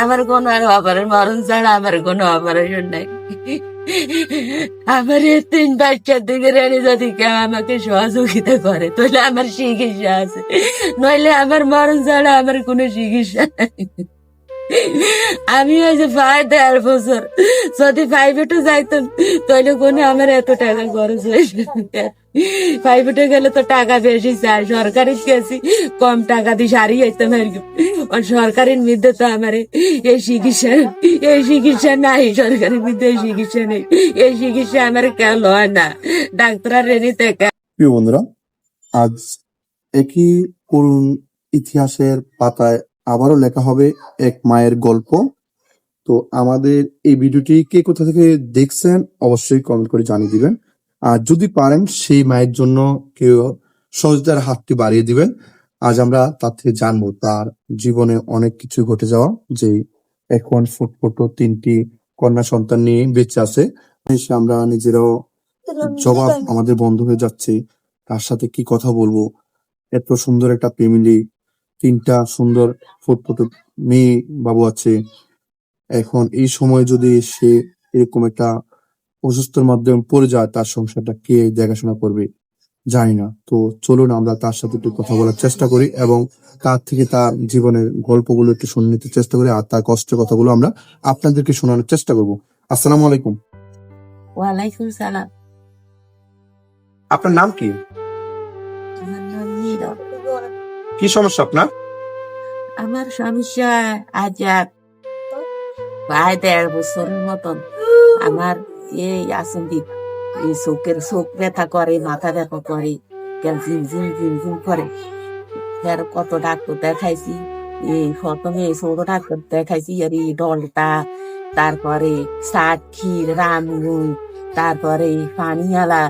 আমার কোন আর অপারেশন মরণ ছাড়া আমার কোনো অপারেশন নাই। আমার তিন বাচ্চার দিকে রেনে যদি কেউ আমাকে সহযোগিতা করে, তাহলে আমার চিকিৎসা আছে। নইলে আমার মরণ ছাড়া আমার কোনো চিকিৎসা আমি ওই যে প্রায় দেড় বছর। যদি প্রাইভেটে যাইতাম তাহলে কোনো আমার এত টাকা খরচ হয়েছে? প্রাইভেটে গেলে তো টাকা বেশি চাই। সরকারি গেছি, কম টাকা দিয়ে সারি যেতাম আর কি। সরকারের মধ্যে তো আমার এই চিকিৎসা এই চিকিৎসা নাই। সরকারের মধ্যে এই চিকিৎসা নেই। এই চিকিৎসা আমার কেন হয় না। ডাক্তার রেনি থেকে প্রিয় বন্ধুরা, আজ একই করুণ ইতিহাসের পাতায় আবারও লেখা হবে এক মায়ের গল্প। তো আমাদের এই ভিডিওটি কে কোথা থেকে দেখছেন অবশ্যই কমেন্ট করে জানিয়ে দিবেন। আর যদি পারেন সেই মায়ের জন্য কেউ সহজদার হাতটি বাড়িয়ে দিবেন। আজ আমরা তার থেকে জানব তার জীবনে অনেক কিছু ঘটে যাওয়া, যে এখন ফুটফুটো তিনটি কন্যা সন্তান নিয়ে বেঁচে আছে। এসে আমরা নিজেরাও জবাব আমাদের বন্ধ হয়ে যাচ্ছে। তার সাথে কি কথা বলব? এত সুন্দর একটা ফ্যামিলি তিনটা সুন্দর ফুটফুটে মেয়ে বাবু আছে। এখন এই সময় যদি সে এরকম একটা অসুস্থর মাধ্যমে পড়ে যায় তার সংসারটা কে দেখাশোনা করবে? জানি না। তো চলুন আমরা তার সাথে একটু কথা বলার চেষ্টা করি এবং তার থেকে তার জীবনের গল্পগুলো একটু শুনে নিতে চেষ্টা করি আর তার কষ্টের কথাগুলো আমরা আপনাদেরকে শোনানোর চেষ্টা করব। আসসালামু আলাইকুম। ওয়ালাইকুম সালাম। আপনার নাম কি? কি সমস্যা আপনার? আমার সমস্যা আজ এক প্রায় দেড় বছরের মতন আমার এই আসন্দি এই চোখের চোখ ব্যথা করে, মাথা ব্যথা করে, কেন ঝিম ঝিম ঝিম ঝিম করে। ফের কত ডাক্তার দেখাইছি, এই প্রথমে ছোট ডাক্তার দেখাইছি আর এই ডলটা, তারপরে সাক্ষীর রামগুন তারপরে পানিয়ালা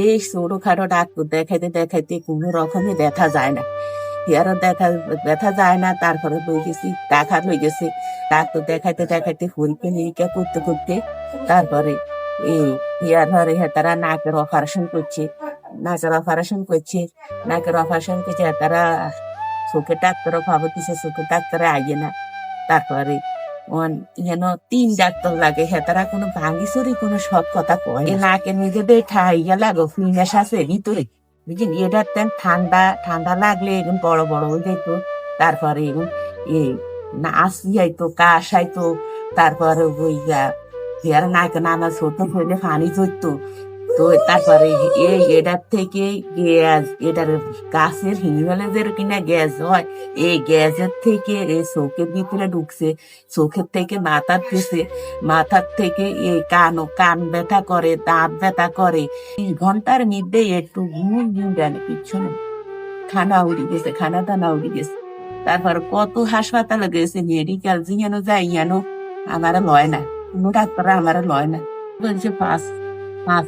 এই ছোটখাটো ডাক্তার দেখাইতে দেখাইতে কোনো রকমে ব্যথা যায় না। হেয়ারও দেখা ব্যথা যায় না, তারপরে হয়ে গেছি টাকা হয়ে গেছে ডাক্তার দেখাইতে দেখাইতে পরীক্ষা নিরীক্ষা করতে করতে তারপরে এই হেয়ার ধরে তারা নাকের অপারেশন করছে, নাকের অপারেশন করছে, নাকের অপারেশন করছে তারা চোখের ডাক্তারও খবর দিছে চোখের ডাক্তারে আগে না। তারপরে যেন তিন ডাক্তার লাগে হ্যাঁ তারা কোনো ভাঙি চুরি কোনো সব কথা কয় নাকের নিজেদের ঠাইয়া লাগো ফিনাস আছে ভিতরে। বুঝলি এটা ঠান্ডা ঠান্ডা লাগলে এরকম বড় বড় হয়ে যেত তারপরে এ না আসি আইতো কাশ আইতো তারপরে ওই নাকে নানা ছোট হইলে পানি ধরতো তো তারপরে এই এটার থেকে গ্যাস, এটার গাছের হিমালয়ের কিনা গ্যাস হয়, এই গ্যাসের থেকে এই চোখের ভিতরে ঢুকছে, চোখের থেকে মাথার দিছে, মাথার থেকে এই কান কান ব্যথা করে, দাঁত ব্যথা করে। ঘণ্টার মধ্যে একটু ঘুম ঘুম দেয় না কিচ্ছু না খানা উড়ে গেছে, খানা দানা উড়ে গেছে। তারপর কত হাসপাতালে গেছে মেডিকেল যেন যাই যেন আমার লয় না, কোনো ডাক্তার আমার লয় না। বলছে, পাঁচ পাঁচ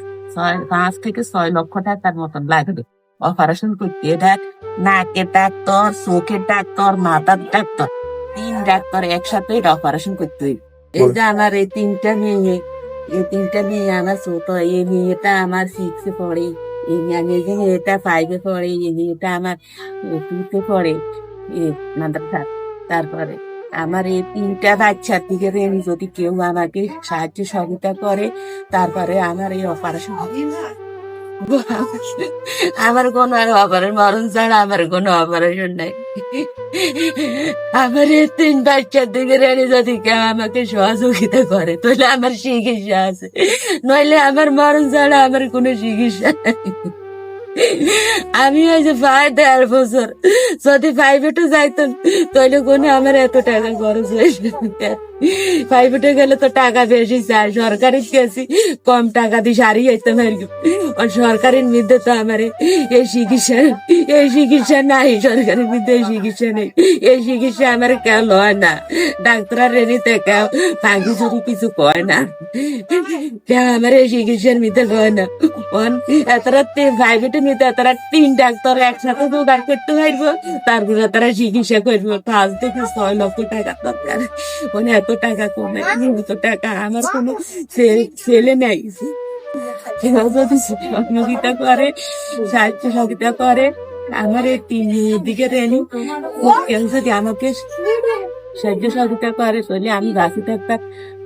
পাঁচ থেকে ছয় লক্ষ টাকার মতন লাগবে। অপারেশন করতে এটা নাকের ডাক্তার চোখের ডাক্তার, মাথার ডাক্তার, তিন ডাক্তার একসাথে এটা অপারেশন করতে হইবে। এই যে আমার এই তিনটা মেয়ে, এই তিনটা মেয়ে আমার ছোট, এই মেয়েটা আমার সিক্সে পড়ে, এই যে মেয়েটা ফাইভে পড়ে, এই মেয়েটা আমার টুতে পড়ে মাদ্রাসা, তারপরে আমার এই তিনটা বাচ্চার দিকে যদি কেউ আমাকে সাহায্য সহযোগিতা করে, তারপরে আমার এই অপারেশন হবে। আমার কোনো আর অপারেশন মরণ ছাড়া আমার কোনো অপারেশন নাই। আমার এই তিন বাচ্চার দিকে রেনে যদি কেউ আমাকে সহযোগিতা করে, তাহলে আমার চিকিৎসা আছে। নইলে আমার মরণ ছাড়া আমার কোনো চিকিৎসা নাই। আমি ওই যে প্রায় দেড় বছর, যদি প্রাইভেটে যাইতাম তাহলে কোনো আমার এত টাকা খরচ হয়েছে প্রাইভেটে গেলে তো টাকা বেশি চাই। সরকারি গেছি কম টাকা দিয়ে সারি আর কি আর সরকারের মধ্যে তো আমার এই চিকিৎসা এই চিকিৎসা নাই। সরকারের মধ্যে এই চিকিৎসা নেই। এই চিকিৎসা আমার কেন হয় না। ডাক্তার রেনিতে কেউ ফাঁকি চুরি কিছু কয় না। কেউ আমার এই চিকিৎসার মধ্যে লয় না। প্রাইভেটের মধ্যে এতরা তিন ডাক্তার একসাথে জোগাড় করতে পারব। তারপরে তারা চিকিৎসা করব। পাঁচ থেকে ছয় লক্ষ টাকা দরকার। মানে এত টাকা কমে এত টাকা আমার কোনো ছেলে নেই। কেউ যদি সহযোগিতা করে, সাহায্য সহযোগিতা করে, আমার এই তিন দিকে রেনি কেউ যদি আমাকে সাহায্য সহযোগিতা করে চলে আমি বাঁচি থাকতে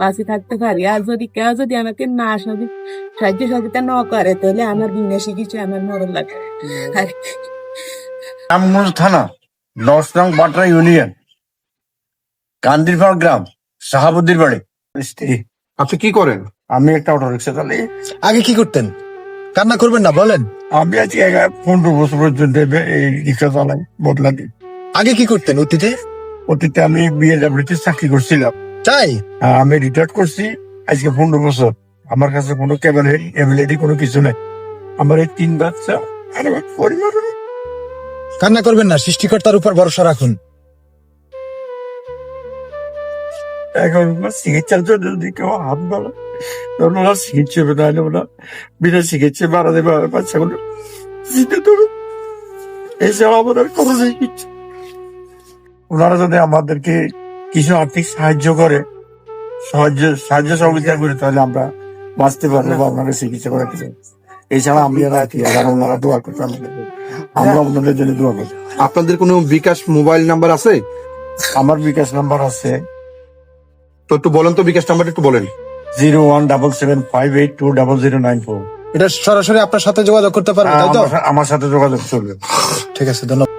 বাঁচি থাকতে পারি। আর যদি কেউ যদি আমাকে না সাহায্য সহযোগিতা না করে, তাহলে আমার বিনা চিকিৎসা আমার মরণ লাগে। আর থানা দশ নং বাটরা ইউনিয়ন, কান্দিরপাড় গ্রাম। শাহাবুদ্দির বাড়ি। স্ত্রী। আপনি কি করেন? আমি একটা অটো রিক্সা চালাই। আগে কি করতেন? কান্না করবেন না বলেন। আমি আজকে পনেরো বছর পর্যন্ত এই রিক্সা চালাই বদলা দিই। আগে কি করতেন অতীতে? অতীতে আমি বিএডব্লিউতে চাকরি করছিলাম। তাই? আমি রিটায়ার করছি আজকে পনেরো বছর। আমার কাছে কোনো কেবল এবিলিটি কোনো কিছু নাই। আমার এই তিন বাচ্চা আর আমার পরিবার। কান্না করবেন না সৃষ্টিকর্তার উপর ভরসা রাখুন। এখন চিকিৎসার জন্য যদি কেউ হাত বাড়া তখন ওরা চিকিৎসা হবে নাহলে ওরা বিনা চিকিৎসা মারা দেবে বাচ্চাগুলো জিতে দেবে। এছাড়া আমাদের কোনো চিকিৎসা ওনারা যদি আমাদেরকে কিছু আর্থিক সাহায্য করে সাহায্য সাহায্য সহযোগিতা করে তাহলে আমরা বাঁচতে পারব বা আপনাকে চিকিৎসা করে দিতে এছাড়া আমি আর কি আর ওনারা দোয়া করতে আমরা আপনাদের জন্য দোয়া করি আপনাদের কোনো বিকাশ মোবাইল নাম্বার আছে? আমার বিকাশ নাম্বার আছে তো একটু বলেন তো বিকাশ নাম্বার একটু বলেন। Zero one double seven five eight two double zero nine four. এটা সরাসরি আপনার সাথে যোগাযোগ করতে পারবেন তাই তো? আমার সাথে যোগাযোগ চলবে। ঠিক আছে ধন্যবাদ।